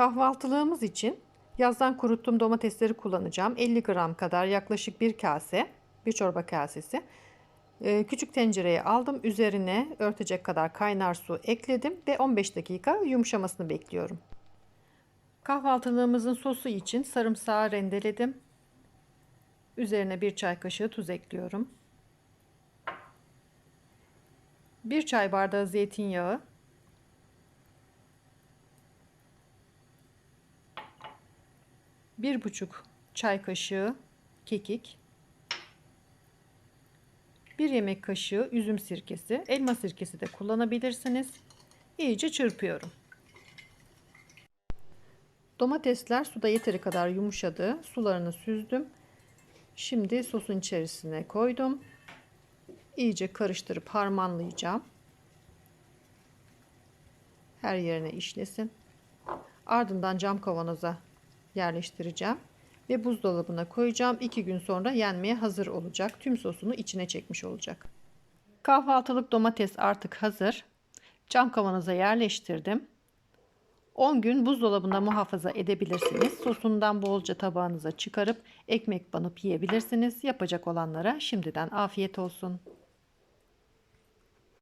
Kahvaltılığımız için yazdan kuruttuğum domatesleri kullanacağım. 50 gram kadar yaklaşık bir kase, bir çorba kasesi. Ee, küçük tencereye aldım. Üzerine örtecek kadar kaynar su ekledim ve 15 dakika yumuşamasını bekliyorum. Kahvaltılığımızın sosu için sarımsağı rendeledim. Üzerine bir çay kaşığı tuz ekliyorum. Bir çay bardağı zeytinyağı, bir buçuk çay kaşığı kekik, bir yemek kaşığı üzüm sirkesi, elma sirkesi de kullanabilirsiniz. İyice çırpıyorum. Domatesler suda yeteri kadar yumuşadı. Sularını süzdüm. Şimdi sosun içerisine koydum. İyice karıştırıp harmanlayacağım. Her yerine işlesin. Ardından cam kavanoza yerleştireceğim ve buzdolabına koyacağım. 2 gün sonra yenmeye hazır olacak. Tüm sosunu içine çekmiş olacak. Kahvaltılık domates artık hazır. Cam kavanoza yerleştirdim. 10 gün buzdolabında muhafaza edebilirsiniz. Sosundan bolca tabağınıza çıkarıp ekmek banıp yiyebilirsiniz. Yapacak olanlara şimdiden afiyet olsun.